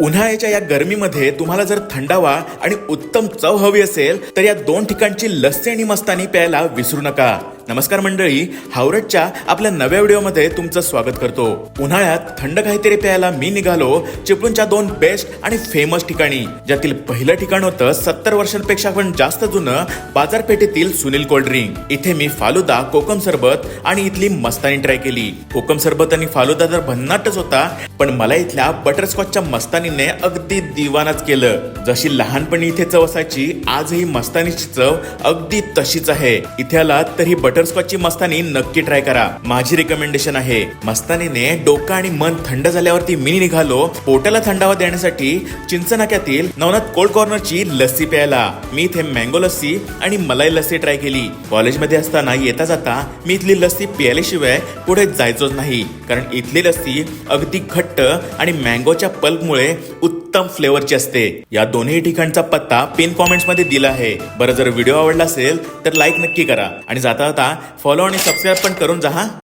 उन्हाळ्याच्या या गरमीमध्ये तुम्हाला जर थंडावा आणि उत्तम चव हवी असेल तर या दोन ठिकाणची लस्सी आणि मस्तानी प्यायला विसरू नका. नमस्कार मंडळी हावरटच्या आपल्या नव्या व्हिडिओमध्ये तुमचं स्वागत करतो. उन्हाळ्यात थंड काहीतरी प्यायला मी निघालो चिपळूणच्या दोन बेस्ट आणि फेमस ठिकाणी ज्यातील पहिलं ठिकाण होतं सत्तर वर्षांपेक्षा पण जास्त जुनं बाजारपेठेतील सुनील कोल्ड्रिंक इथे मी फालुदा कोकम सरबत आणि इथली मस्तानी ट्राय केली. कोकम सरबत आणि फालुदा तर भन्नाटच होता पण मला इथल्या बटरस्कॉचच्या मस्तानीने अगदी दिवानाच केलं. जशी लहानपणी इथे चव असायची आजही मस्तानीची चव अगदी तशीच आहे. इथे आलात तरी बटर बटरस्कॉचची मस्तानी नक्की ट्राय करा. माझी रिकमेंडेशन आहे मस्तानीने डोकं आणि मन थंड झाल्यावरती मी निघालो पोटाला थंडावा देण्यासाठी चिंचनाक्यातील नवनाथ कोल्ड कॉर्नरची लस्सी प्यायला. मी इथे मँगो लस्सी आणि मलाई लस्सी ट्राय केली. कॉलेजमध्ये असताना येता जाता मी इथली लस्सी प्यायल्याशिवाय पुढे जायचोच नाही. कारण इथली लस्सी अगदी घट्ट आणि मँगोच्या पल्पमुळे उत्तम उत्तम फ्लेवरची असते. या दोन्ही ठिकाणचा पत्ता पिन कॉमेंट्समध्ये दिला आहे. बरं जर व्हिडिओ आवडला असेल तर लाईक नक्की करा. आणि जाता जाता फॉलो आणि सबस्क्राईब पण करून जा